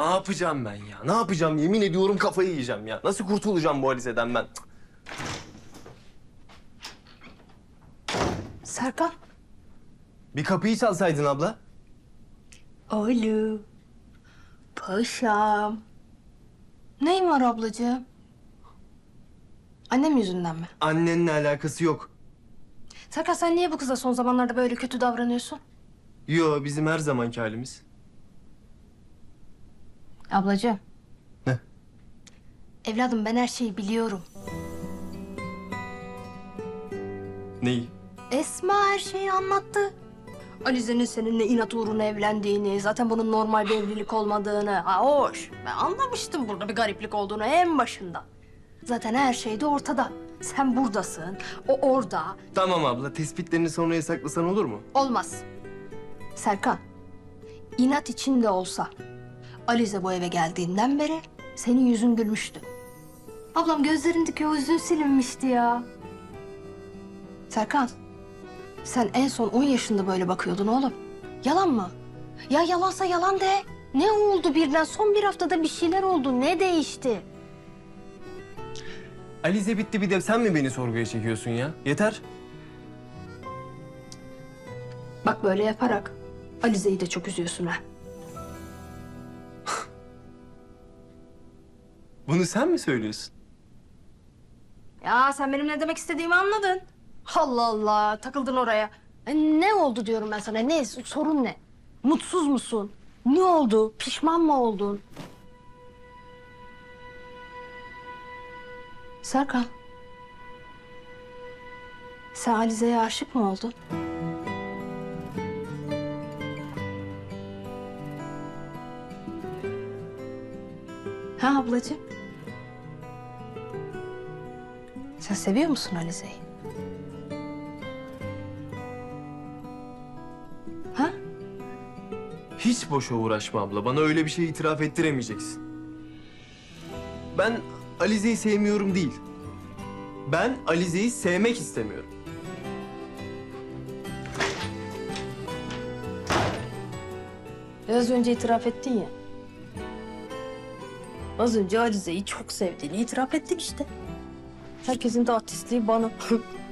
Ne yapacağım ben ya? Ne yapacağım? Yemin ediyorum kafayı yiyeceğim ya. Nasıl kurtulacağım bu Alize'den ben? Serkan. Bir kapıyı çalsaydın abla. Oğlum. Paşam. Neyin var ablacığım? Annem yüzünden mi? Annenle alakası yok. Serkan sen niye bu kıza son zamanlarda böyle kötü davranıyorsun? Yo bizim her zamanki halimiz. Ablacığım. Ne? Evladım ben her şeyi biliyorum. Neyi? Esma her şeyi anlattı. Alize'nin seninle inat uğruna evlendiğini, zaten bunun normal bir evlilik olmadığını. Ha hoş. Ben anlamıştım burada bir gariplik olduğunu en başında. Zaten her şey de ortada. Sen buradasın, o orada. Tamam abla tespitlerini sonraya saklasan olur mu? Olmaz. Serkan, inat içinde olsa Alize bu eve geldiğinden beri senin yüzün gülmüştü. Ablam gözlerindeki o hüzün silinmişti ya. Serkan, sen en son 10 yaşında böyle bakıyordun oğlum. Yalan mı? Ya yalansa yalan de. Ne oldu birden? Son bir haftada bir şeyler oldu. Ne değişti? Alize bitti bir de sen mi beni sorguya çekiyorsun ya? Yeter. Bak böyle yaparak Alize'yi de çok üzüyorsun ha. Bunu sen mi söylüyorsun? Ya sen benim ne demek istediğimi anladın. Allah Allah takıldın oraya. E, ne oldu diyorum ben sana ne sorun ne? Mutsuz musun? Ne oldu? Pişman mı oldun? Serkan. Sen Alize'ye aşık mı oldun? Ha ablacığım? Sen seviyor musun Alize'yi? Ha? Hiç boşa uğraşma abla. Bana öyle bir şey itiraf ettiremeyeceksin. Ben Alize'yi sevmiyorum değil. Ben Alize'yi sevmek istemiyorum. Biraz önce itiraf ettin ya. Az önce Alize'yi çok sevdiğini itiraf ettin işte. Herkesin de artistliği bana.